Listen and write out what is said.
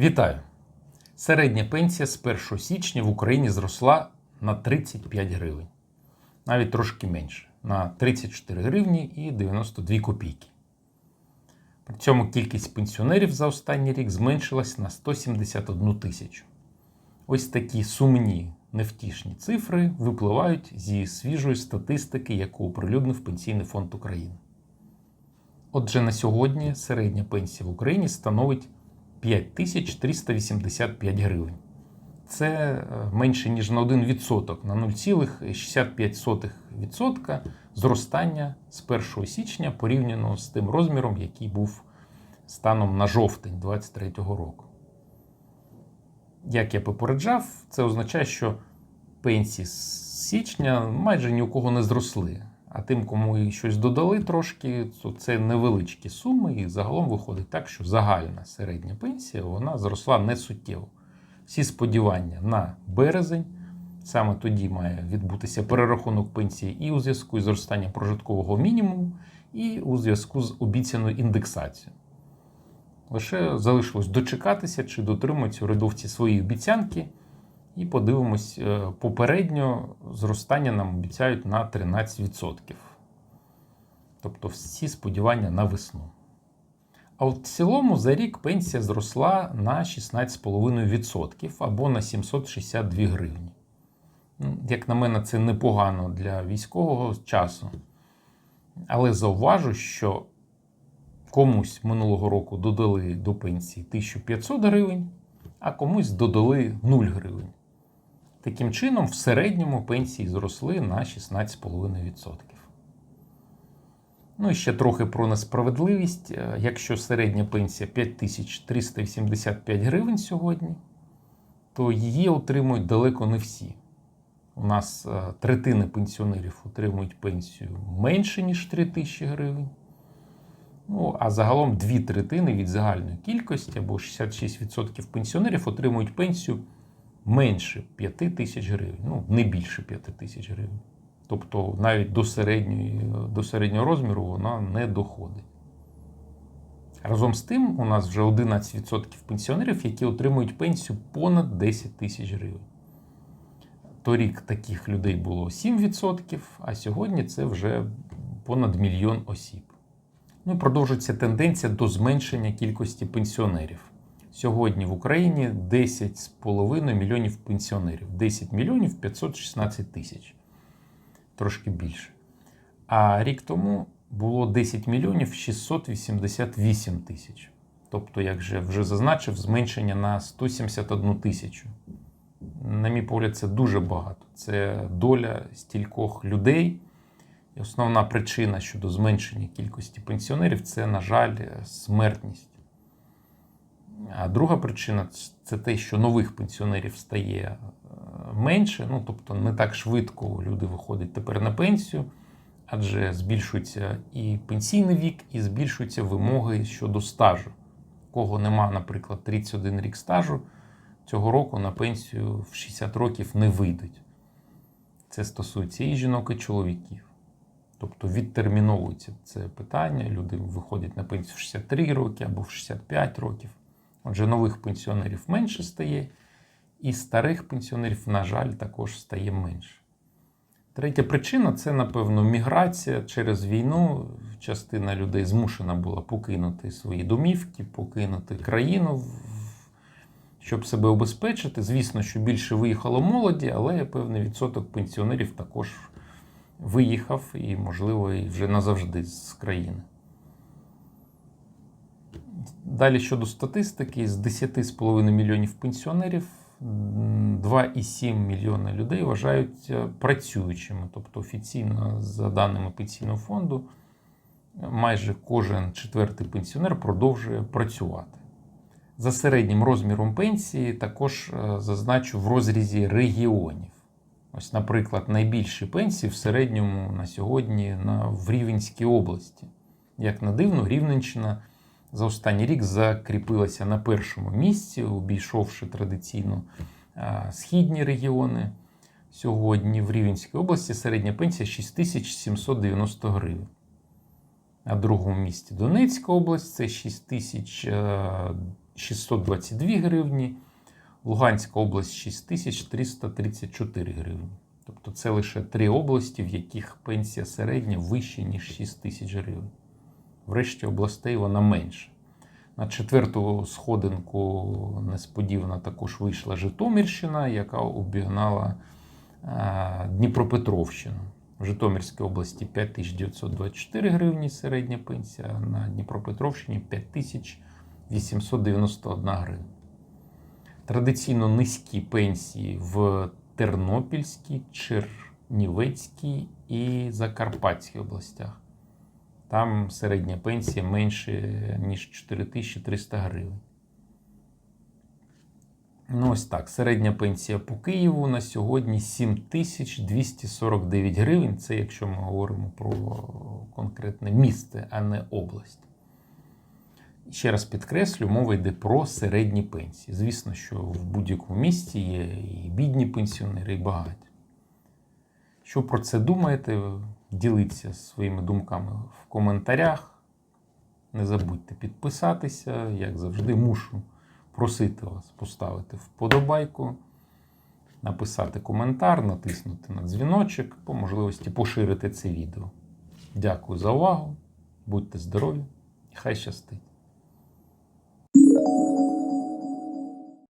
Вітаю! Середня пенсія з 1 січня в Україні зросла на 35 гривень. Навіть трошки менше на 34 гривні і 92 копійки. При цьому кількість пенсіонерів за останній рік зменшилась на 171 тисячу. Ось такі сумні, невтішні цифри випливають зі свіжої статистики, яку оприлюднив Пенсійний фонд України. Отже, на сьогодні середня пенсія в Україні становить 5385 гривень. Це е, менше ніж на 1%, на 0,65% зростання з 1 січня порівняно з тим розміром, який був станом на жовтень 2023 року. Як я попереджав, це означає, що пенсії з січня майже ні у кого не зросли. А тим, кому і щось додали трошки, то це невеличкі суми, і загалом виходить так, що загальна середня пенсія вона зросла не суттєво. Всі сподівання на березень, саме тоді має відбутися перерахунок пенсії і у зв'язку із зростанням прожиткового мінімуму, і у зв'язку з обіцяною індексацією. Лише залишилось дочекатися, чи дотримуються урядовці свої обіцянки. І подивимось, е, попередньо зростання нам обіцяють на 13%. Тобто всі сподівання на весну. А от в цілому за рік пенсія зросла на 16,5% або на 762 гривні. Ну, Як на мене, це непогано для військового часу. Але зауважу, що комусь минулого року додали до пенсії 1500 гривень, а комусь додали 0 гривень. Таким чином, в середньому пенсії зросли на 16,5%. Ну і ще трохи про несправедливість. Е, Якщо середня пенсія 5385 гривень сьогодні, то її отримують далеко не всі. У нас е, третина пенсіонерів отримують пенсію менше, ніж 3 тисячі гривень. Ну, а загалом дві третини від загальної кількості або 66% пенсіонерів отримують пенсію менше 5 тисяч гривень, ну не більше 5 тисяч гривень. Тобто навіть до, середньої, до середнього розміру вона не доходить. Разом з тим, у нас вже 11% пенсіонерів, які отримують пенсію понад 10 тисяч гривень. Торік таких людей було 7%, а сьогодні це вже понад мільйон осіб. Ну продовжується тенденція до зменшення кількості пенсіонерів. Сьогодні в Україні 10,5 мільйонів пенсіонерів, 10 мільйонів 516 тисяч. Трошки більше. А рік тому було 10 мільйонів 688 тисяч. Тобто, як же вже зазначив, зменшення на 171 тисячу. На мій погляд, це дуже багато. Це доля стількох людей. І основна причина щодо зменшення кількості пенсіонерів це, на жаль, смертність. А друга причина це те, що нових пенсіонерів стає менше, ну тобто не так швидко люди виходять тепер на пенсію, адже збільшується і пенсійний вік, і збільшуються вимоги щодо стажу. Кого нема, наприклад, 31 рік стажу, цього року на пенсію в 60 років не вийдуть. Це стосується і жінок, і чоловіків. Тобто відтерміновується це питання. Люди виходять на пенсію в 63 роки або в 65 років. Отже, нових пенсіонерів менше стає, і старих пенсіонерів, на жаль, також стає менше. Третя причина це, напевно, міграція через війну. Частина людей змушена була покинути свої домівки, покинути країну, щоб себе обезпечити. Звісно, що більше виїхало молоді, але певний відсоток пенсіонерів також виїхав і, можливо, вже назавжди з країни. Далі щодо статистики, з 10,5 мільйонів пенсіонерів 2,7 мільйона людей вважають працюючими. Тобто офіційно, за даними пенсійного фонду, майже кожен четвертий пенсіонер продовжує працювати. За середнім розміром пенсії також зазначу в розрізі регіонів. Ось, наприклад, найбільші пенсії в середньому на сьогодні на, в Рівенській області. Як на дивно, Рівненщина за останній рік закріпилася на першому місці, обійшовши традиційно східні регіони. Сьогодні в Рівенській області середня пенсія 6790 гривень. На другому місці Донецька область це 6000 622 гривні, Луганська область 6334 гривні. Тобто це лише три області, в яких пенсія середня вища, ніж 6 тисяч гривень. В решті областей вона менша. На четверту сходинку несподівано також вийшла Житомирщина, яка обігнала е, Дніпропетровщину. В Житомирській області 5924 гривні середня пенсія, а на Дніпропетровщині 5891 гривня. Традиційно низькі пенсії в Тернопільській, Чернівецькій і Закарпатській областях. Там середня пенсія менше, ніж 4300 гривень. Ну, ось так. Середня пенсія по Києву на сьогодні 7249 гривень. Це якщо ми говоримо про конкретне місце, а не область. Ще раз підкреслю, мова йде про середні пенсії. Звісно, що в будь-якому місті є і бідні пенсіонери, і багаті. Що про це думаєте? Діліться своїми думками в коментарях. Не забудьте підписатися. Як завжди, мушу просити вас поставити вподобайку, написати коментар, натиснути на дзвіночок, по можливості поширити це відео. Дякую за увагу. Будьте здорові і хай щастить!